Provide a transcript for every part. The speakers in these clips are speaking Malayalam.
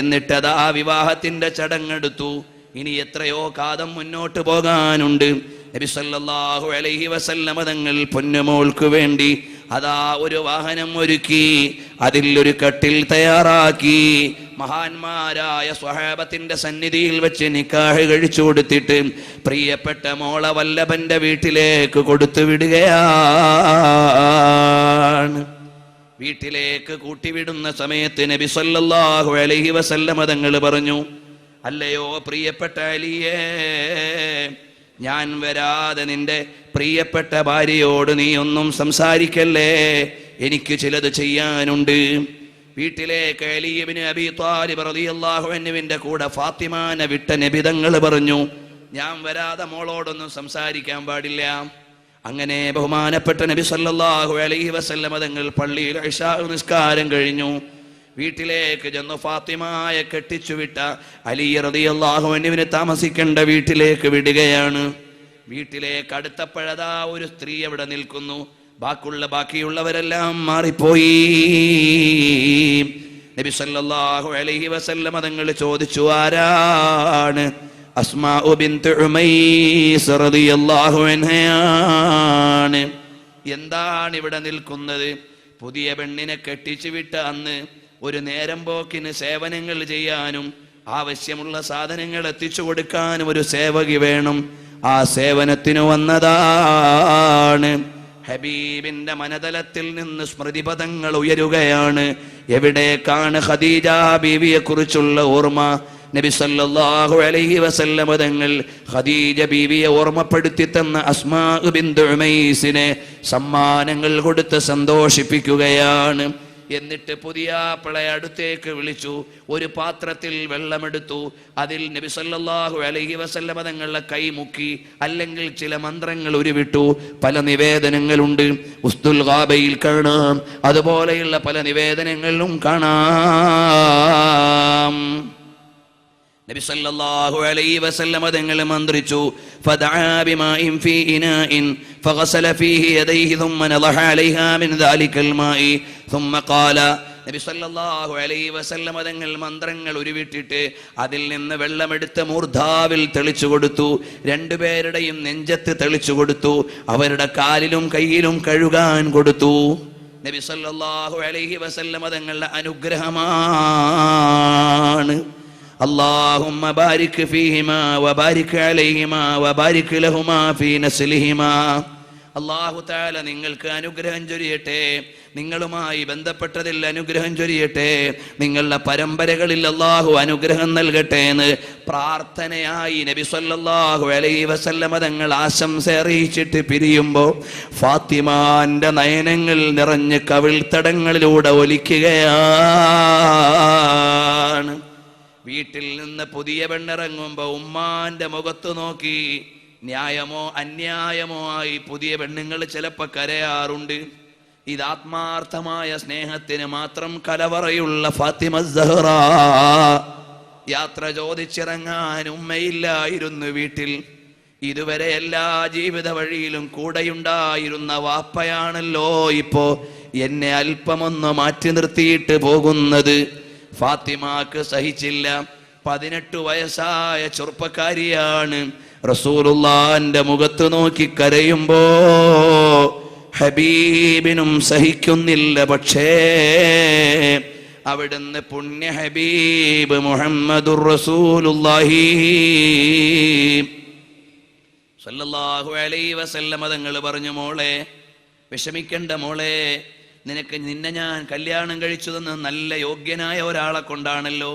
എന്നിട്ടതാ വിവാഹത്തിന്റെ ചടങ്ങെടുത്തു. ഇനി എത്രയോ കാതം മുന്നോട്ട് പോകാനുണ്ട്. നബി സല്ലല്ലാഹു അലൈഹി വസല്ലമ തങ്ങൾ പൊന്നുമോൾക്ക് വേണ്ടി അതാ ഒരു വാഹനം ഒരുക്കി അതിൽ ഒരു കട്ടിൽ തയ്യാറാക്കി മഹാന്മാരായ സ്വഹാബത്തിന്റെ സന്നിധിയിൽ വെച്ച് നിക്കാഹ് കഴിച്ചു കൊടുത്തിട്ട് പ്രിയപ്പെട്ട മോള വല്ലഭന്റെ വീട്ടിലേക്ക് കൊടുത്തു വിടുകയാണ്. വീട്ടിലേക്ക് കൂട്ടിവിടുന്ന സമയത്ത് നബി സല്ലല്ലാഹു അലൈഹി വസല്ലമ തങ്ങൾ പറഞ്ഞു അല്ലയോ പ്രിയപ്പെട്ട അലിയേ ഞാൻ വരാതെ നിന്റെ പ്രിയപ്പെട്ട ഭാര്യയോട് നീ ഒന്നും സംസാരിക്കല്ലേ? എനിക്ക് ചിലത് ചെയ്യാനുണ്ട്. വീട്ടിലേക്ക് അലിയബിന് അബി താലിബ് റളിയല്ലാഹു അൻഹുവിന്റെ കൂടെ ഫാത്തിമാനെ വിട്ട നബിതങ്ങൾ പറഞ്ഞു ഞാൻ വരാതെ മോളോടൊന്നും സംസാരിക്കാൻ പാടില്ല. അങ്ങനെ ബഹുമാനപ്പെട്ട നബി സല്ലാഹു അലൈഹി വസല്ലമ തങ്ങൾ പള്ളിയിൽ നിസ്കാരം കഴിഞ്ഞു. വീട്ടിലേക്ക് ചെന്നു ഫാത്തിമായ കെട്ടിച്ചു വിട്ട അലി അൻഹുവിനെ താമസിക്കേണ്ട വീട്ടിലേക്ക് വിടുകയാണ്. വീട്ടിലേക്ക് അടുത്തപ്പോഴതാ ഒരു സ്ത്രീ അവിടെ നിൽക്കുന്നു. ബാക്കിയുള്ള ബാക്കിയുള്ളവരെല്ലാം മാറിപ്പോയി. നബി സല്ലല്ലാഹു അലൈഹി വസല്ലമ തങ്ങൾ ചോദിച്ചു ആരാണ്? എന്താണ് ഇവിടെ നിൽക്കുന്നത്? പുതിയ പെണ്ണിനെ കെട്ടിച്ചു വിട്ട അന്ന് ഒരു നേരം പോക്കിന് സേവനങ്ങൾ ചെയ്യാനും ആവശ്യമുള്ള സാധനങ്ങൾ എത്തിച്ചു കൊടുക്കാനും ഒരു സേവകി വേണം. ആ സേവനത്തിന് വന്നതാണ്. ഹബീബിന്റെ മനതലത്തിൽ നിന്ന് സ്മൃതിപഥങ്ങൾ ഉയരുകയാണ്. എവിടേക്കാണ് ഖദീജ ബീവിയെ കുറിച്ചുള്ള ഓർമ്മ? നബി സല്ലല്ലാഹു അലൈഹി വസല്ലമ തങ്ങൾ ഖദീജ ബീവിയെ ഓർമ്മപ്പെടുത്തി തന്ന അസ്മാ ബിന്ദു ഉമൈസിനെ സമ്മാനങ്ങൾ കൊടുത്ത് സന്തോഷിപ്പിക്കുകയാണ്. എന്നിട്ട് പുതിയ പിളയെ അടുത്തേക്ക് വിളിച്ചു. ഒരു പാത്രത്തിൽ വെള്ളമെടുത്തു. അതിൽ നബി സല്ലല്ലാഹു അലൈഹി വസല്ലമ തങ്ങളുടെ കൈ മുക്കി. അല്ലെങ്കിൽ ചില മന്ത്രങ്ങൾ ഉരുവിട്ടു. പല നിവേദനങ്ങളുണ്ട്. ഉസ്തുൽ ഗാബയിൽ കാണാം. അതുപോലെയുള്ള പല നിവേദനങ്ങളിലും കാണാം. നബി സല്ലല്ലാഹു അലൈഹി വസല്ലമ തങ്ങൾ മന്ത്രിച്ചു ഫദആ ബിമാഇൻ ഫീ ഇനാഇൻ ഫഗസല ഫീഹി യദൈഹി ثم نضح عليها من ذلك الماء ثم قال നബി സല്ലല്ലാഹു അലൈഹി വസല്ലമ തങ്ങൾ മന്ത്രങ്ങൾ ഉരുവിട്ടിട്ട് അതിൽ നിന്ന് വെള്ളമെടുത്ത് മൂർധാവിൽ തെളിച്ചു കൊടുത്തു രണ്ടുപേരുടെയും നെഞ്ചത്ത് തെളിച്ചു കൊടുത്തു അവരുടെ കാലിലും കയ്യിലും കഴുകാൻ കൊടുത്തു നബി സല്ലല്ലാഹു അലൈഹി വസല്ലമ തങ്ങളുടെ അനുഗ്രഹമാണ് اللهم بارك فيهما وبارك عليهما وبارك لهما في نسلهما അള്ളാഹു താല നിങ്ങൾക്ക് അനുഗ്രഹം ചൊരിയട്ടെ നിങ്ങളുമായി ബന്ധപ്പെട്ടതിൽ അനുഗ്രഹം ചൊരിയട്ടെ നിങ്ങളുടെ പരമ്പരകളിൽ അള്ളാഹു അനുഗ്രഹം നൽകട്ടെ എന്ന് പ്രാർത്ഥനയായി നബി സല്ലല്ലാഹു അലൈഹി വസല്ലമ തങ്ങൾ ആശംസ അറിയിച്ചിട്ട് പിരിയുമ്പോൾ ഫാത്തിമാന്റെ നയനങ്ങൾ നിറഞ്ഞ് കവിൾത്തടങ്ങളിലൂടെ ഒലിക്കുകയാണ് വീട്ടിൽ നിന്ന് പുതിയ പെണ്ണിറങ്ങുമ്പോ ഉമ്മാന്റെ മുഖത്ത് നോക്കി ന്യായമോ അന്യായമോ ആയി പുതിയ പെണ്ണുങ്ങൾ ചിലപ്പോ കരയാറുണ്ട്. ഇത് ആത്മാർത്ഥമായ സ്നേഹത്തിന് മാത്രം കലവറയുള്ള ഫാത്തിമ സഹറ യാത്ര ചോദിച്ചിറങ്ങാൻ ഉമ്മയില്ലായിരുന്നു വീട്ടിൽ. ഇതുവരെ എല്ലാ ജീവിത വഴിയിലും കൂടെയുണ്ടായിരുന്ന വാപ്പയാണല്ലോ ഇപ്പോ എന്നെ അല്പമൊന്ന് മാറ്റി നിർത്തിയിട്ട് പോകുന്നത്. ഫാത്തിമാക്ക് സഹിച്ചില്ല. പതിനെട്ട് വയസ്സായ ചെറുപ്പക്കാരിയാണ് റസൂലുള്ളാന്റെ മുഖത്ത് നോക്കി കരയുമ്പോ ഹബീബിനും സഹിക്കുന്നില്ല. പക്ഷേ അവിടുന്ന് പുണ്യ ഹബീബ് മുഹമ്മദുർ റസൂലുള്ളാഹി സല്ലല്ലാഹു അലൈഹി വസല്ലമ തങ്ങൾ പറഞ്ഞു മോളെ വിഷമിക്കണ്ട മോളെ നിനക്ക് നിന്നെ ഞാൻ കല്യാണം കഴിച്ചു നല്ല യോഗ്യനായ ഒരാളെ കൊണ്ടാണല്ലോ.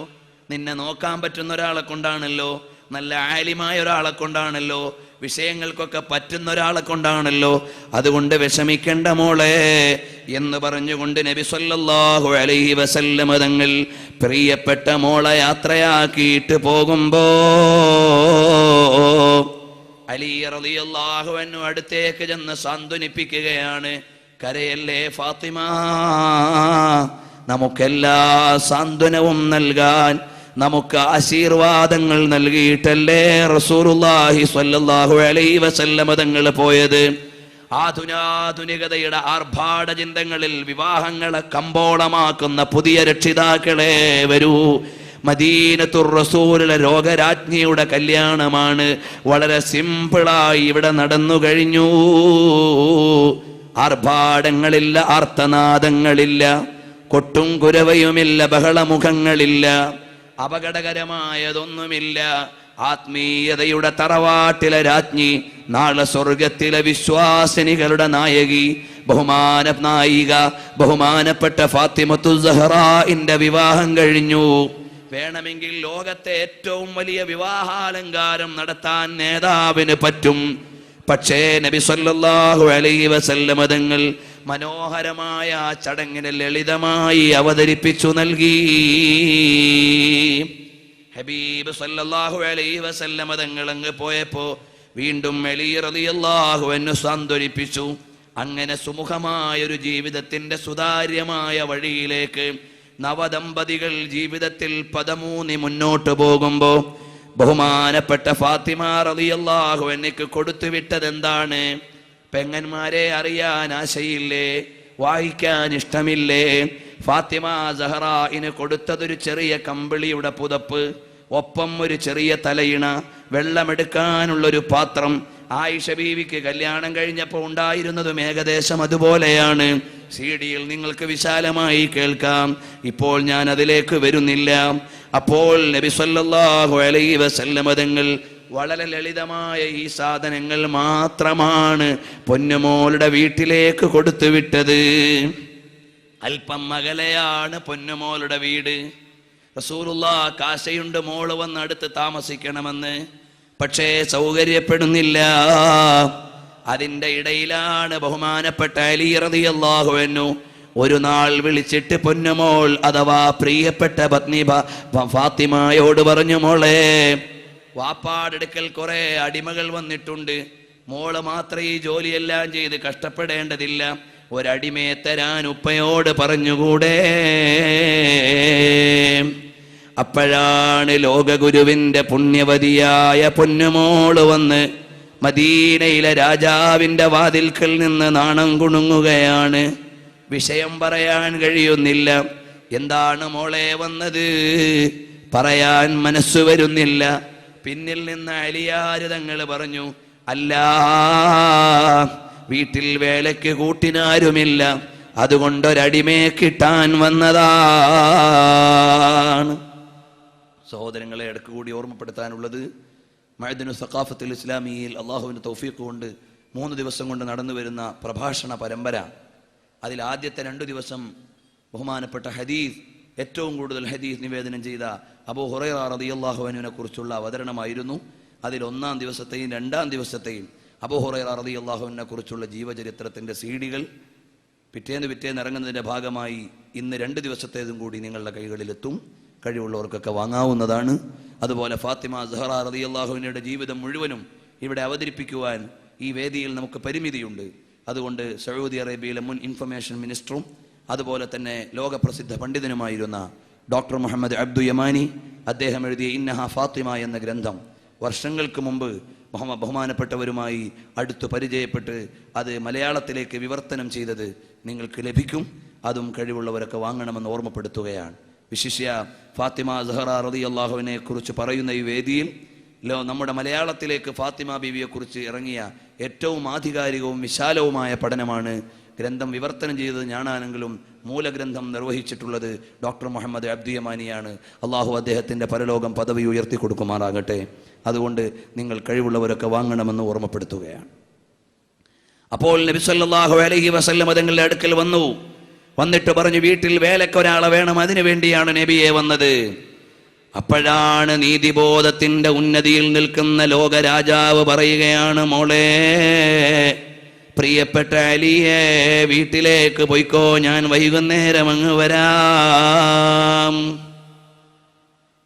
നിന്നെ നോക്കാൻ പറ്റുന്ന ഒരാളെ കൊണ്ടാണല്ലോ. നല്ല ആലിമായ ഒരാളെ കൊണ്ടാണല്ലോ. വിഷയങ്ങൾക്കൊക്കെ പറ്റുന്ന ഒരാളെ കൊണ്ടാണല്ലോ. അതുകൊണ്ട് വിഷമിക്കേണ്ട മോളെ എന്ന് പറഞ്ഞുകൊണ്ട് നബി സല്ലല്ലാഹു അലൈഹി വസല്ലമ തങ്ങൾ പ്രിയപ്പെട്ട മോളെ യാത്രയാക്കിയിട്ട് പോകുമ്പോ അലി റളിയല്ലാഹു അൻഹു അടുത്തേക്ക് ചെന്ന് സാന്ത്വനിപ്പിക്കുകയാണ്. കരയല്ലേ ഫാത്തിമ? നമുക്കെല്ലാ സാന്ത്വനവും നൽകാൻ നമുക്ക് ആശീർവാദങ്ങൾ നൽകിയിട്ടല്ലേ റസൂറുല്ലാഹി സ്വല്ലല്ലാഹു അലൈഹി വസല്ലമ തങ്ങൾ പോയത്? ആധുനാധുനികതയുടെ ആർഭാട ചിന്തങ്ങളിൽ വിവാഹങ്ങളെ കമ്പോളമാക്കുന്ന പുതിയ രക്ഷിതാക്കളെ വരൂ. മദീനത്തുർ റസൂലിലെ രോഗരാജ്ഞിയുടെ കല്യാണമാണ് വളരെ സിമ്പിളായി ഇവിടെ നടന്നു കഴിഞ്ഞു. ആർഭാടങ്ങളില്ല ആർത്തനാദങ്ങളില്ല കൊട്ടും കുരവയുമില്ല ബഹളമുഖങ്ങളില്ല അപകടകരമായതൊന്നുമില്ല. ആത്മീയതയുടെ തറവാട്ടിലെ രാജ്ഞി നാളെ സ്വർഗത്തിലെ വിശ്വാസിനികളുടെ നായകി ബഹുമാന നായിക ബഹുമാനപ്പെട്ട ഫാത്തിമത്തു സഹറാന്റെ വിവാഹം കഴിഞ്ഞു. വേണമെങ്കിൽ ലോകത്തെ ഏറ്റവും വലിയ വിവാഹാലങ്കാരം നടത്താൻ നേതാവിന് പറ്റും. പക്ഷേ നബി സല്ലല്ലാഹു അലൈഹി വസല്ലമ തങ്ങൾ മനോഹരമായ ആ ചടങ്ങിനെ ലളിതമായി അവതരിപ്പിച്ചു നൽകി. ഹബീബ് സല്ലല്ലാഹു അലൈഹി വസല്ലമ തങ്ങൾ അങ്ങ് പോയപ്പോ വീണ്ടും അലി റളിയല്ലാഹു അൻഹു സാന്ത്വനിപ്പിച്ചു അങ്ങനെ സുമുഖമായ ഒരു ജീവിതത്തിന്റെ സുതാര്യമായ വഴിയിലേക്ക് നവദമ്പതികൾ ജീവിതത്തിൽ പദമൂന്നി മുന്നോട്ട് പോകുമ്പോ ബഹുമാനപ്പെട്ട ഫാത്തിമ റളിയല്ലാഹു എനിക്ക് കൊടുത്തു വിട്ടത് എന്താണ്? പെങ്ങന്മാരെ അറിയാൻ ആശയില്ലേ? വായിക്കാൻ ഇഷ്ടമില്ലേ? ഫാത്തിമ സഹറായിന് കൊടുത്തതൊരു ചെറിയ കമ്പിളിയുടെ പുതപ്പ് ഒപ്പം ഒരു ചെറിയ തലയിണ വെള്ളമെടുക്കാനുള്ളൊരു പാത്രം ആയിഷ ബീവിക്ക് കല്യാണം കഴിഞ്ഞപ്പോൾ ഉണ്ടായിരുന്നതും ഏകദേശം അതുപോലെയാണ്. സി ഡിയിൽ നിങ്ങൾക്ക് വിശാലമായി കേൾക്കാം. ഇപ്പോൾ ഞാൻ അതിലേക്ക് വരുന്നില്ല. അപ്പോൾ നബി സല്ലല്ലാഹു അലൈഹി വസല്ലമ തങ്ങൾ വളരെ ലളിതമായ ഈ സാധനങ്ങൾ മാത്രമാണ് പൊന്നുമോളുടെ വീട്ടിലേക്ക് കൊടുത്തു വിട്ടത്. അല്പം മകലെയാണ് പൊന്നുമോളുടെ വീട്. റസൂലുള്ള കാശയുണ്ട് മോൾ വന്ന് അടുത്ത് താമസിക്കണമെന്ന്. പക്ഷേ സൗകര്യപ്പെടുന്നില്ല. അതിന്റെ ഇടയിലാണ് ബഹുമാനപ്പെട്ട അലി റതി അള്ളാഹുവെന്നു ഒരു നാൾ വിളിച്ചിട്ട് പൊന്നുമോൾ അഥവാ പ്രിയപ്പെട്ട പത്നി ഭ- പറഞ്ഞു മോളെ വാപ്പാടെടുക്കൽ കുറെ അടിമകൾ വന്നിട്ടുണ്ട്. മോൾ മാത്രം ഈ ജോലിയെല്ലാം ചെയ്ത് കഷ്ടപ്പെടേണ്ടതില്ല. ഒരടിമയെ തരാൻ ഉപ്പയോട് പറഞ്ഞുകൂടെ? അപ്പോഴാണ് ലോകഗുരുവിന്റെ പുണ്യവതിയായ പൊന്നുമോൾ വന്ന് മദീനയിലെ രാജാവിന്റെ വാതിൽക്കൽ നിന്ന് നാണം കുണുങ്ങുകയാണ്. വിഷയം പറയാൻ കഴിയുന്നില്ല. എന്താണ് മോളെ വന്നത്? പറയാൻ മനസ്സ് വരുന്നില്ല. പിന്നിൽ നിന്ന് അലിയാര് തങ്ങൾ പറഞ്ഞു അല്ല വീട്ടിൽ വേലയ്ക്ക് കൂട്ടിനാരുമില്ല. അതുകൊണ്ടൊരടിമയെ കിട്ടാൻ വന്നതാണ്. സഹോദരങ്ങളെ ഇടയ്ക്ക് കൂടി ഓർമ്മപ്പെടുത്താനുള്ളത് മഴദിനു സഖാഫത്തുൽ ഇസ്ലാമിയിൽ അള്ളാഹുവിന്റെ തൗഫീഖ് കൊണ്ട് മൂന്ന് ദിവസം കൊണ്ട് നടന്നു വരുന്ന പ്രഭാഷണ പരമ്പര. അതിൽ ആദ്യത്തെ രണ്ടു ദിവസം ബഹുമാനപ്പെട്ട ഹദീസ് ഏറ്റവും കൂടുതൽ ഹദീസ് നിവേദനം ചെയ്ത അബൂ ഹുറൈറ റളിയല്ലാഹുവിനെ കുറിച്ചുള്ള അവതരണമായിരുന്നു. അതിൽ ഒന്നാം ദിവസത്തെയും രണ്ടാം ദിവസത്തെയും അബൂ ഹുറൈറ അള്ളാഹുവിനെ കുറിച്ചുള്ള ജീവചരിത്രത്തിന്റെ സീഡികൾ പിറ്റേന്ന് പിറ്റേന്ന് ഇറങ്ങുന്നതിന്റെ ഭാഗമായി ഇന്ന് രണ്ട് ദിവസത്തേതും കൂടി നിങ്ങളുടെ കൈകളിലെത്തും. കഴിവുള്ളവർക്കൊക്കെ വാങ്ങാവുന്നതാണ്. അതുപോലെ ഫാത്തിമ സഹറ അള്ളാഹുവിനയുടെ ജീവിതം മുഴുവനും ഇവിടെ അവതരിപ്പിക്കുവാൻ ഈ വേദിയിൽ നമുക്ക് പരിമിതിയുണ്ട്. അതുകൊണ്ട് സൗദി അറേബ്യയിലെ മുൻ ഇൻഫർമേഷൻ മിനിസ്റ്ററും അതുപോലെ തന്നെ ലോകപ്രസിദ്ധ പണ്ഡിതനുമായിരുന്ന ഡോക്ടർ മുഹമ്മദ് അബ്ദു യമാനി അദ്ദേഹം എഴുതിയ ഇന്നഹ ഫാത്തിമ എന്ന ഗ്രന്ഥം വർഷങ്ങൾക്ക് മുമ്പ് ബഹുമാനപ്പെട്ടവരുമായി അടുത്ത് പരിചയപ്പെട്ട് അത് മലയാളത്തിലേക്ക് വിവർത്തനം ചെയ്തത് നിങ്ങൾക്ക് ലഭിക്കും. അതും കഴിവുള്ളവരൊക്കെ വാങ്ങണമെന്ന് ഓർമ്മപ്പെടുത്തുകയാണ്. വിശിഷ്യ ഫാത്തിമ സഹറ റതി അള്ളാഹുവിനെ കുറിച്ച് പറയുന്ന ഈ വേദിയിൽ ലോ നമ്മുടെ മലയാളത്തിലേക്ക് ഫാത്തിമ ബീവിയെ കുറിച്ച് ഇറങ്ങിയ ഏറ്റവും ആധികാരികവും വിശാലവുമായ പഠനമാണ് ഗ്രന്ഥം വിവർത്തനം ചെയ്തത് ഞാനാണെങ്കിലും മൂലഗ്രന്ഥം നിർവഹിച്ചിട്ടുള്ളത് ഡോക്ടർ മുഹമ്മദ് അബ്ദിയമാനിയാണ്. അള്ളാഹു അദ്ദേഹത്തിന്റെ പരലോകം പദവി ഉയർത്തി കൊടുക്കുമാറാകട്ടെ. അതുകൊണ്ട് നിങ്ങൾ കഴിവുള്ളവരൊക്കെ വാങ്ങണമെന്ന് ഓർമ്മപ്പെടുത്തുകയാണ്. അപ്പോൾ നബി സല്ലല്ലാഹു അലൈഹി വസല്ലം തങ്ങളുടെ അടുക്കൽ വന്നു. വന്നിട്ട് പറഞ്ഞു വീട്ടിൽ വേലക്ക് ഒരാളെ വേണം അതിനു വേണ്ടിയാണ് നബിയെ വന്നത്. അപ്പോഴാണ് നീതിബോധത്തിന്റെ ഉന്നതിയിൽ നിൽക്കുന്ന ലോകരാജാവ് പറയുകയാണ് മോളെ പ്രിയപ്പെട്ട അലിയെ വീട്ടിലേക്ക് പോയിക്കോ ഞാൻ വൈകുന്നേരം അങ്ങ് വരാം.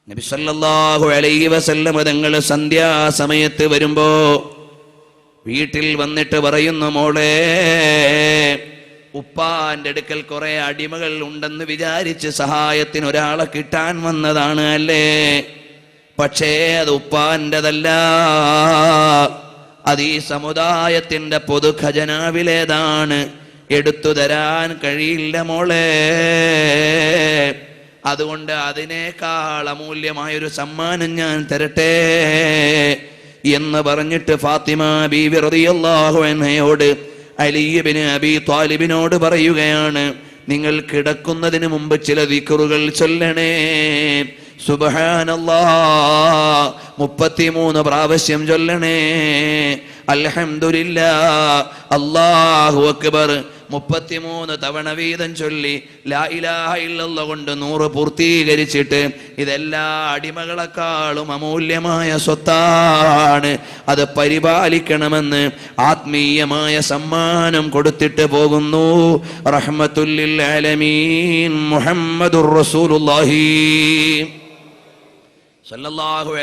നബി സല്ലല്ലാഹു അലൈഹി വസല്ലം തങ്ങൾ സന്ധ്യാസമയത്ത് വരുമ്പോ വീട്ടിൽ വന്നിട്ട് പറയുന്നു മോളെ ഉപ്പാന്റെ അടുക്കൽ കുറെ അടിമകൾ ഉണ്ടെന്ന് വിചാരിച്ച് സഹായത്തിന് ഒരാളെ കിട്ടാൻ വന്നതാണ് അല്ലേ? പക്ഷേ അത് ഉപ്പാന്റെതല്ല. അത് ഈ സമുദായത്തിന്റെ പൊതു ഖജനാവിലേതാണ് എടുത്തു തരാൻ കഴിയില്ല മോളെ. അതുകൊണ്ട് അതിനേക്കാൾ അമൂല്യമായൊരു സമ്മാനം ഞാൻ തരട്ടെ എന്ന് പറഞ്ഞിട്ട് ഫാത്തിമ ബി വിറതിയല്ലാഹു അൻഹയോട് അലിയബിന് അബി താലിബിനോട് പറയുകയാണ് നിങ്ങൾ കിടക്കുന്നതിന് മുമ്പ് ചില ദിക്കറുകൾ ചൊല്ലണേ. സുബഹാനല്ലാ മുപ്പത്തിമൂന്ന് പ്രാവശ്യം ചൊല്ലണേ. അൽഹംദുലില്ലാ അല്ലാഹു അക്ബർ മുപ്പത്തിമൂന്ന് തവണ വീതം ചൊല്ലി ലാ ഇലാഹ ഇല്ലല്ലാഹ് കൊണ്ട് നൂറ് പൂർത്തീകരിച്ചിട്ട് ഇതെല്ലാ അടിമകളെക്കാളും അമൂല്യമായ സ്വത്താണ്. അത് പരിപാലിക്കണമെന്ന് ആത്മീയമായ സമ്മാനം കൊടുത്തിട്ട് പോകുന്നു. റഹ്മത്തുല്ലിൽ റസൂലുള്ളാഹി.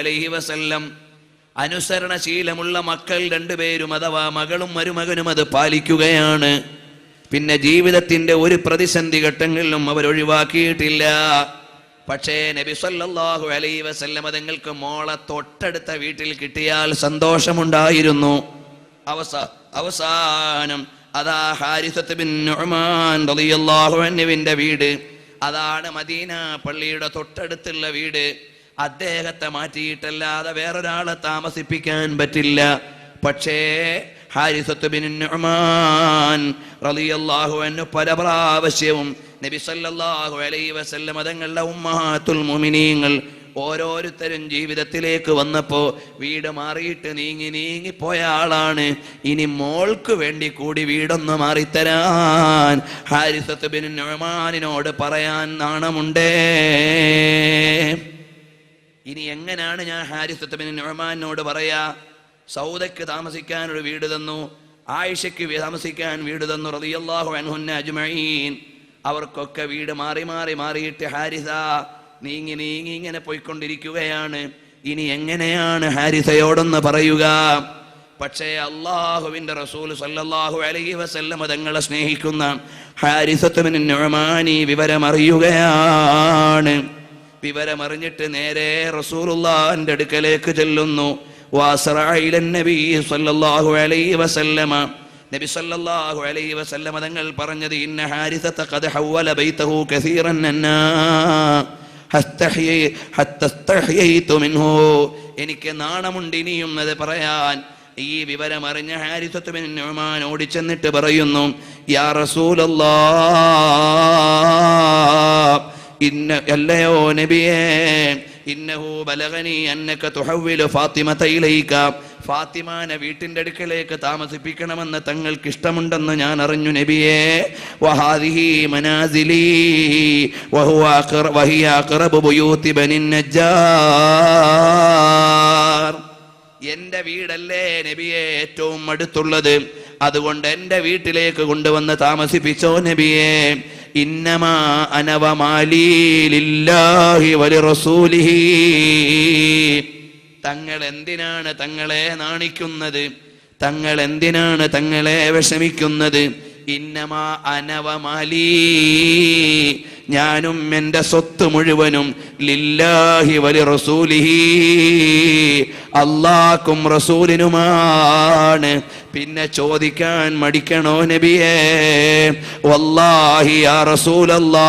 അലൈഹി വസല്ലം അനുസരണശീലമുള്ള മക്കൾ രണ്ടുപേരും അഥവാ മകളും മരുമകനും അത് പാലിക്കുകയാണ്. പിന്നെ ജീവിതത്തിന്റെ ഒരു പ്രതിസന്ധി ഘട്ടങ്ങളിലും അവർ ഒഴിവാക്കിയിട്ടില്ല. പക്ഷേ നബി സല്ലല്ലാഹു അലൈഹി വസല്ലം അതുങ്ങൾക്ക് മോളെ തൊട്ടടുത്ത വീട്ടിൽ കിട്ടിയാൽ സന്തോഷമുണ്ടായിരുന്നു. അവസ അവസാനം അതാ ഹാരിസത്ത് ബിൻ നുഅ്മാൻ റളിയല്ലാഹു അൻഹുവിന്റെ വീട്. അതാണ് മദീന പള്ളിയുടെ തൊട്ടടുത്തുള്ള വീട്. അദ്ദേഹത്തെ മാറ്റിയിട്ടല്ലാതെ വേറൊരാളെ താമസിപ്പിക്കാൻ പറ്റില്ല. പക്ഷേ ഹാരിസത്ത് ബിൻ നുഅ്മാൻ റളിയല്ലാഹു അൻഹു പല പ്രാവശ്യവും നബി സല്ലല്ലാഹു അലൈഹി വസല്ലം തങ്ങളുടെ ഉമ്മഹാത്തുൽ മുഅ്മിനീങ്ങൾ ഓരോരുത്തരും ജീവിതത്തിലേക്ക് വന്നപ്പോ വീട് മാറിയിട്ട് നീങ്ങി നീങ്ങി പോയ ആളാണ്. ഇനി മോൾക്ക് വേണ്ടി കൂടി വീടൊന്ന് മാറിത്തരാൻ ഹാരിസത്ത് ബിൻ നുഅ്മാനിനോട് പറയാൻ നാണമുണ്ടേ. ഇനി എങ്ങനെയാണ് ഞാൻ ഹാരിസത്ത് ബിൻ നുഅ്മാനിനോട് പറയാ? സൗദക്ക് താമസിക്കാൻ ഒരു വീട് തന്നു. ആയിഷയ്ക്ക് താമസിക്കാൻ വീട് തന്നു. റളിയല്ലാഹു അൻഹുന്ന അജ്മഈൻ. അവർക്കൊക്കെ വീട് മാറി മാറി മാറിയിട്ട് ഹാരിസ നീങ്ങി നീങ്ങി ഇങ്ങനെ പോയിക്കൊണ്ടിരിക്കുകയാണ്. ഇനി എങ്ങനെയാണ് ഹാരിസയോടൊന്ന് പറയുക? പക്ഷേ അള്ളാഹുവിന്റെ റസൂൽ സല്ലല്ലാഹു അലൈഹി വസല്ലം തങ്ങളെ സ്നേഹിക്കുന്ന ഹാരിസത്തുമാനി വിവരമറിയുകയാണ്. വിവരമറിഞ്ഞിട്ട് നേരെ റസൂലുള്ളാഹിന്റെ അടുക്കലേക്ക് ചെല്ലുന്നു. നബി സല്ലല്ലാഹു അലൈഹി വസല്ലമ തങ്ങൾ പറഞ്ഞത് ഇന്ന ഹാരിസത ഖദ് ഹവല ബൈതഹു കസീറൻ അന്നാ. മിൻഹു. എനിക്ക് നാണമുണ്ട് ഇനിയും അത് പറയാൻ. ഈ വിവരം അറിഞ്ഞ ഹാരിസത്ത് ബിൻ നുഅ്മാൻ ഓടിച്ചെന്നിട്ട് പറയുന്നു യാ റസൂലല്ലാഹ് ഇന്ന അല്ലയോ നബിയേ ഇന്നഹു ബലഗനി അന്നക തുഹവ്വിലു ഫാത്തിമത ഇലൈക ഫാത്തിമാനെ വീട്ടിന്റെ അടുക്കലേക്ക് താമസിപ്പിക്കണമെന്ന് തങ്ങൾക്ക് ഇഷ്ടമുണ്ടെന്ന് ഞാൻ അറിഞ്ഞു നബിയേ. വഹാദിഹി മനാസിലി വഹുവ അഖറ- വഹിയ അഖറബു ബുയൂതി ബനി നജ്ജാർ. എന്റെ വീടല്ലേ നബിയെ ഏറ്റവും അടുത്തുള്ളത്? അതുകൊണ്ട് എന്റെ വീട്ടിലേക്ക് കൊണ്ടുവന്ന് താമസിപ്പിച്ചോ നബിയെ. റസൂലിഹി തങ്ങൾ എന്തിനാണ് തങ്ങളെ നാണിക്കുന്നത്? തങ്ങൾ എന്തിനാണ് തങ്ങളെ വിഷമിക്കുന്നത്? ഇന്നമാ അനവമാലീ ഞാനും എന്റെ സ്വത്ത് മുഴുവനും ലില്ലാഹി വലി റസൂലിഹി അള്ളാക്കും റസൂലിനുമാണ്. പിന്നെ ചോദിക്കാൻ മടിക്കണോ നബിയേ? വല്ലാഹി യാ റസൂലല്ലാ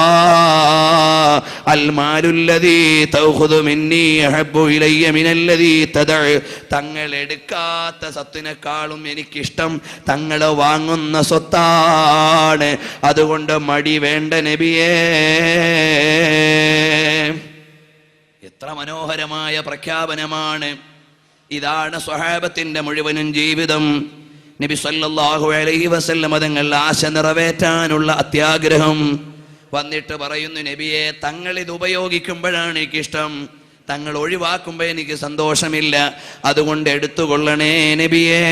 തങ്ങൾ എടുക്കാത്ത സ്വത്തിനേക്കാളും എനിക്കിഷ്ടം തങ്ങളെ വാങ്ങുന്ന സ്വത്താണ്. അതുകൊണ്ട് മടി വേണ്ട നബിയേ. എത്ര മനോഹരമായ പ്രഖ്യാപനമാണ്. ഇതാണ് സ്വഹാബത്തിന്റെ മുഴുവനും ജീവിതം. നബി സല്ലല്ലാഹു അലൈഹി വസല്ലം തങ്ങൾ ആശ നിറവേറ്റാനുള്ള അത്യാഗ്രഹം. വന്നിട്ട് പറയുന്നു നബിയെ തങ്ങൾ ഇത് ഉപയോഗിക്കുമ്പോഴാണ് എനിക്കിഷ്ടം. തങ്ങൾ ഒഴിവാക്കുമ്പോൾ എനിക്ക് സന്തോഷമില്ല. അതുകൊണ്ട് എടുത്തുകൊള്ളണേ നബിയേ.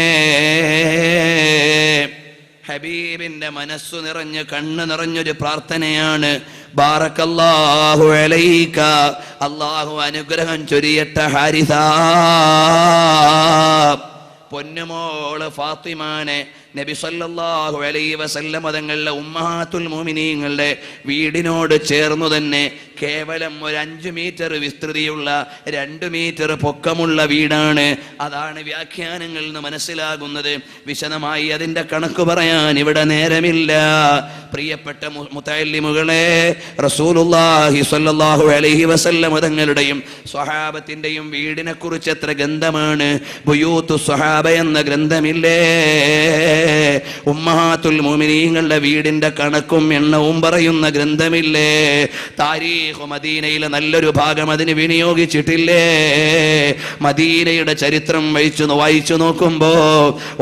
ഹബീബിന്റെ മനസ്സു നിറഞ്ഞ് കണ്ണ് നിറഞ്ഞൊരു പ്രാർത്ഥനയാണ്. ബാറക്കല്ലാഹു അലൈക. അള്ളാഹു അനുഗ്രഹം ചൊരിയട്ട ഹാരിസ. പൊന്നുമോൾ ഫാത്തിമാനെ നബി സല്ലല്ലാഹു അലൈഹി വസല്ലം തങ്ങളുടെ ഉമ്മഹാത്തുൽ മോമിനീങ്ങളുടെ വീടിനോട് ചേർന്നു തന്നെ കേവലം ഒരു അഞ്ച് മീറ്റർ വിസ്തൃതിയുള്ള രണ്ട് മീറ്റർ പൊക്കമുള്ള വീടാണ്. അതാണ് വ്യാഖ്യാനങ്ങളിൽ നിന്ന് മനസ്സിലാകുന്നത്. വിശദമായി അതിന്റെ കണക്ക് പറയാൻ ഇവിടെ നേരമില്ല. പ്രിയപ്പെട്ട മുത്തല്ലിമുകളെ റസൂലുള്ളാഹി സല്ലല്ലാഹു അലൈഹി വസല്ലം തങ്ങളുടെയും സ്വഹാബത്തിന്റെയും വീടിനെ കുറിച്ച് എത്ര ഗ്രന്ഥമാണ് ബുയൂത്തു സ്വഹാബ എന്ന ഗ്രന്ഥമില്ലേ? ഉമ്മഹാത്തുൽ മുഅ്മിനീങ്ങളുടെ വീടിന്റെ കണക്കും എണ്ണവും പറയുന്ന ഗ്രന്ഥമില്ലേ? താരീഖ് മദീനയിലെ നല്ലൊരു ഭാഗം അതിന് വിനിയോഗിച്ചിട്ടില്ലേ? മദീനയുടെ ചരിത്രം വഹിച്ചു വായിച്ചു നോക്കുമ്പോ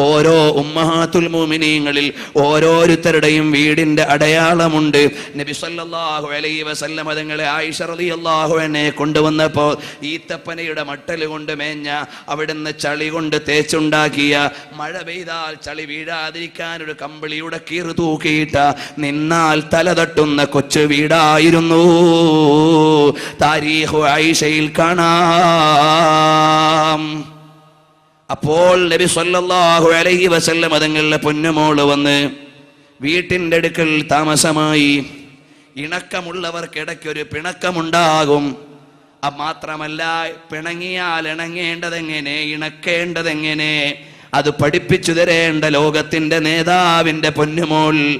ഓരോ ഉമ്മഹാത്തുൽ മുഅ്മിനീങ്ങളിൽ ഓരോരുത്തരുടെയും വീടിന്റെ അടയാളമുണ്ട്. നബി സല്ലല്ലാഹു അലൈഹി വസല്ലം അതുങ്ങളെ ആയിഷ റളിയല്ലാഹു അൻഹയെ കൊണ്ടുവന്നപ്പോൾ ഈത്തപ്പനയുടെ മട്ടൽ കൊണ്ട് മേഞ്ഞ അവിടുന്ന് ചളി കൊണ്ട് തേച്ചുണ്ടാക്കിയ മഴ പെയ്താൽ ചളി വീഴാതിരിക്കാൻ ഒരു കമ്പിളിയുടെ കീറ് തൂക്കിയിട്ട നിന്നാൽ തല തട്ടുന്ന കൊച്ചു വീടായിരുന്നു. താരീഹു ആയിഷയിൽ കാണാം. അപ്പോൾ നബി സല്ലല്ലാഹു അലൈഹി വസല്ലം അതുങ്ങളുടെ പൊന്നുമോൾ വന്ന് വീട്ടിന്റെ അടുക്കൽ താമസമായി. ഇണക്കമുള്ളവർക്കിടയ്ക്ക് ഒരു പിണക്കമുണ്ടാകും മാത്രമല്ല പിണങ്ങിയാൽ ഇണങ്ങേണ്ടതെങ്ങനെ ഇണക്കേണ്ടതെങ്ങനെ അത് പഠിപ്പിച്ചു തരേണ്ട ലോകത്തിന്റെ നേതാവിന്റെ പൊന്നുമോൾ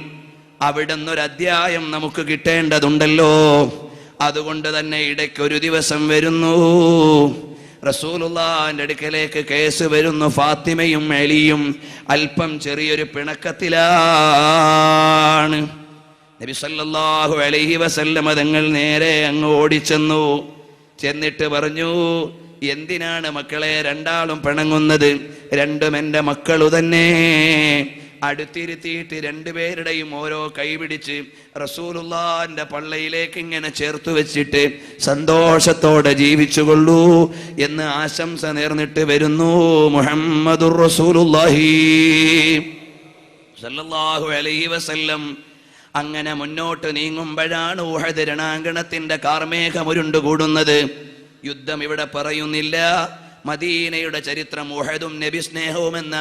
അവിടുന്ന് അധ്യായം നമുക്ക് കിട്ടേണ്ടതുണ്ടല്ലോ. അതുകൊണ്ട് തന്നെ ഇടയ്ക്ക് ഒരു ദിവസം വരുന്നു. റസൂലുള്ളാന്റെ അടുക്കലേക്ക് കേസ് വരുന്നു. ഫാത്തിമയും എലിയും അല്പം ചെറിയൊരു പിണക്കത്തിലാണ്. നബി സല്ലല്ലാഹു അലൈഹി വസല്ലമ തങ്ങൾ നേരെ അങ്ങ് ഓടിച്ചെന്നു. ചെന്നിട്ട് പറഞ്ഞു എന്തിനാണ് മക്കളെ രണ്ടാളും പിണങ്ങുന്നത്? രണ്ടും എന്റെ മക്കളു തന്നെ. അടുത്തിരുത്തിയിട്ട് രണ്ടുപേരുടെയും ഓരോ കൈപിടിച്ച് റസൂലുള്ളാന്റെ പള്ളയിലേക്ക് ഇങ്ങനെ ചേർത്ത് വെച്ചിട്ട് സന്തോഷത്തോടെ ജീവിച്ചുകൊള്ളൂ എന്ന് ആശംസ നേർന്നിട്ട് വരുന്നു മുഹമ്മദുർ റസൂലുള്ളാഹി. സല്ലല്ലാഹു അലൈഹി വസല്ലം അങ്ങനെ മുന്നോട്ട് നീങ്ങുമ്പോഴാണ് ഊഹദ് രണാങ്കണത്തിന്റെ കാർമേഘം ഉരുണ്ടുകൂടുന്നത്. യുദ്ധം ഇവിടെ പറയുന്നില്ല. മദീനയുടെ ചരിത്രം ഉഹദും നബി സ്നേഹവും എന്ന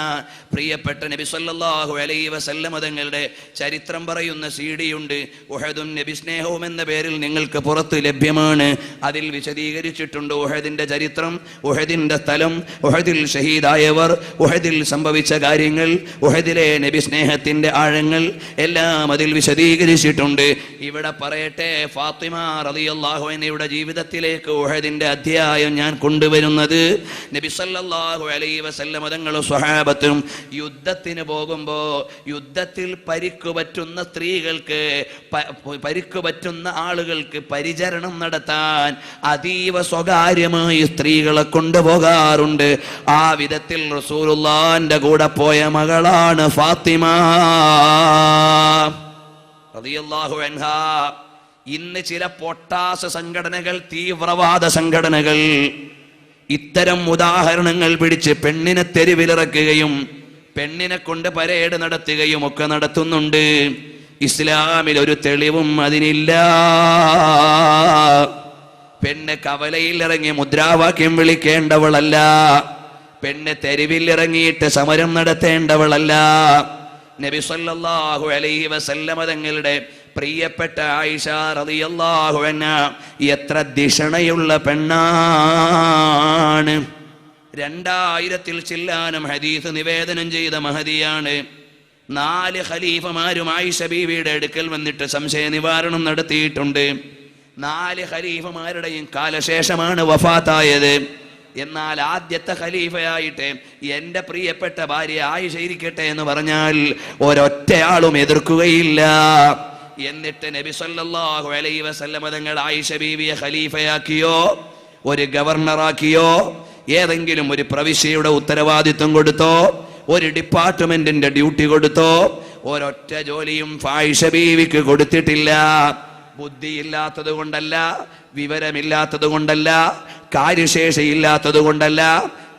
പ്രിയപ്പെട്ട നബി സല്ലാഹു അലൈ വസല്ലമതങ്ങളുടെ ചരിത്രം പറയുന്ന സി ഡി ഉണ്ട്. ഉഹദും നബി സ്നേഹവും എന്ന പേരിൽ നിങ്ങൾക്ക് പുറത്ത് ലഭ്യമാണ്. അതിൽ വിശദീകരിച്ചിട്ടുണ്ട് ഉഹദിന്റെ ചരിത്രം ഉഹദിന്റെ സ്ഥലം ഉഹദിൽ ഷഹീദായവർ ഉഹദിൽ സംഭവിച്ച കാര്യങ്ങൾ ഉഹദിലെ നബി സ്നേഹത്തിന്റെ ആഴങ്ങൾ എല്ലാം അതിൽ വിശദീകരിച്ചിട്ടുണ്ട്. ഇവിടെ പറയട്ടെ ഫാത്തിമ റളിയല്ലാഹു അൻഹയുടെ ജീവിതത്തിലേക്ക് ഉഹദിന്റെ അധ്യായം ഞാൻ കൊണ്ടുവരുന്നത് നബി സല്ലല്ലാഹു അലൈഹി വസല്ലമ തങ്ങളും സ്വഹാബത്തും യുദ്ധത്തിന് പോകുമ്പോൾ യുദ്ധത്തിൽ പരിക്ക് പറ്റുന്ന സ്ത്രീകൾക്ക് പരിക്കുപറ്റുന്ന പരിക്ക് പറ്റുന്ന ആളുകൾക്ക് പരിചരണം നടത്താൻ അതീവ സ്വകാര്യമായി സ്ത്രീകളെ കൊണ്ടുപോകാറുണ്ട്. ആ വിധത്തിൽ റസൂലുള്ളാന്റെ കൂടെ പോയ മകളാണ് ഫാത്തിമ. റളിയല്ലാഹു ഇന്ന് ചില പൊട്ടാസ സംഘടനകൾ തീവ്രവാദ സംഘടനകൾ ഇത്തരം ഉദാഹരണങ്ങൾ പിടിച്ച് പെണ്ണിനെ തെരുവിലിറക്കുകയും പെണ്ണിനെ കൊണ്ട് പരേഡ് നടത്തുകയും ഒക്കെ നടത്തുന്നുണ്ട്. ഇസ്ലാമിൽ ഒരു തെളിവും അതിനില്ല. പെണ്ണ് കവലയിൽ ഇറങ്ങി മുദ്രാവാക്യം വിളിക്കേണ്ടവളല്ല. പെണ്ണ് തെരുവിൽ ഇറങ്ങിയിട്ട് സമരം നടത്തേണ്ടവളല്ല. നബി സല്ലല്ലാഹു അലൈഹി വസല്ലമ തങ്ങളുടെ പ്രിയപ്പെട്ട ആയിഷ റളിയല്ലാഹു അൻഹ എത്ര ദിഷണയുള്ള പെണ്ണാണ്. രണ്ടായിരത്തിൽ ചില്ലാനും ഹദീസ് നിവേദനം ചെയ്ത മഹതിയാണ് നാല് ഖലീഫമാരും ആയിഷ ബീവിയുടെ അടുക്കൽ വന്നിട്ട് സംശയ നിവാരണം നടത്തിയിട്ടുണ്ട്. നാല് ഖലീഫമാരുടെയും കാലശേഷമാണ് വഫാത്തായത്. എന്നാൽ ആദ്യത്തെ ഖലീഫയായിട്ട് എന്റെ പ്രിയപ്പെട്ട ഭാര്യ ആയിഷ ഇരിക്കട്ടെ എന്ന് പറഞ്ഞാൽ ഒരൊറ്റയാളും എതിർക്കുകയില്ല. എന്നിട്ട് നബി സല്ലല്ലാഹു അലൈഹി വസല്ലമ തങ്ങൾ ആയിഷ ബീവിയെ ഖലീഫയാക്കിയോ ഒരു ഗവർണറാക്കിയോ ഏതെങ്കിലും ഒരു പ്രവിശ്യയുടെ ഉത്തരവാദിത്വം കൊടുത്തോ ഒരു ഡിപ്പാർട്ട്മെന്റിന്റെ ഡ്യൂട്ടി കൊടുത്തോ ഒരൊറ്റ ജോലിയും ഫായിഷ ബീവിക്ക് കൊടുത്തിട്ടില്ല. ബുദ്ധിയില്ലാത്തത് കൊണ്ടല്ല വിവരമില്ലാത്തത് കൊണ്ടല്ല കാര്യശേഷിയില്ലാത്തത് കൊണ്ടല്ല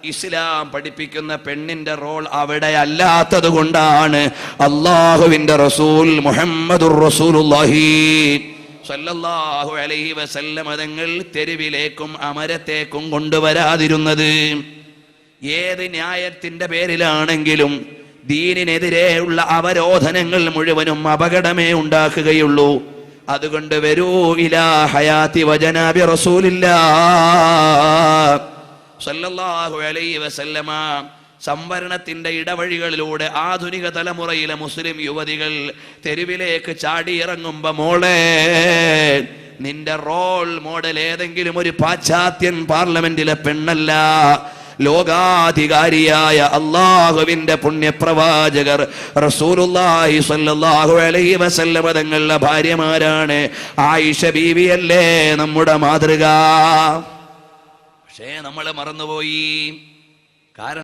ഇസ്ലാം പഠിപ്പിക്കുന്ന പെണ്ണിന്റെ റോൾ അവിടെ അല്ലാത്തത് കൊണ്ടാണ് അള്ളാഹുവിന്റെ റസൂൽ മുഹമ്മദുർ റസൂലുള്ളാഹി. സല്ലല്ലാഹു അലൈഹി വസല്ലം തെരുവിലേക്കും അമരത്തേക്കും കൊണ്ടുവരാതിരുന്നത്. ഏത് ന്യായത്തിന്റെ പേരിലാണെങ്കിലും ദീനിനെതിരെയുള്ള അവരോധനങ്ങൾ മുഴുവനും അപകടമേ ഉണ്ടാക്കുകയുള്ളൂ. അതുകൊണ്ട് വരൂ ഇലാ ഹയാത്തി വജനാബി റസൂലില്ലാ സല്ലല്ലാഹു അലൈഹി വസല്ലമ സംവരണത്തിന്റെ ഇടവഴികളിലൂടെ ആധുനിക തലമുറയിലെ മുസ്ലിം യുവതികൾ തെരുവിലേക്ക് ചാടിയിറങ്ങുമ്പോ മോളെ നിന്റെ റോൾ മോഡൽ ഏതെങ്കിലും ഒരു പാശ്ചാത്യൻ പാർലമെന്റിലെ പെണ്ണല്ല. ലോകാധികാരിയായ അള്ളാഹുവിന്റെ പുണ്യപ്രവാചകർ റസൂലുള്ളാഹി സ്വല്ലല്ലാഹു അലൈഹി വസല്ലമ തങ്ങളുടെ ഭാര്യമാരാണ് ആയിഷ ബീവിയല്ലേ നമ്മുടെ മാതൃക. പക്ഷേ നമ്മൾ മറന്നുപോയി. കാരണം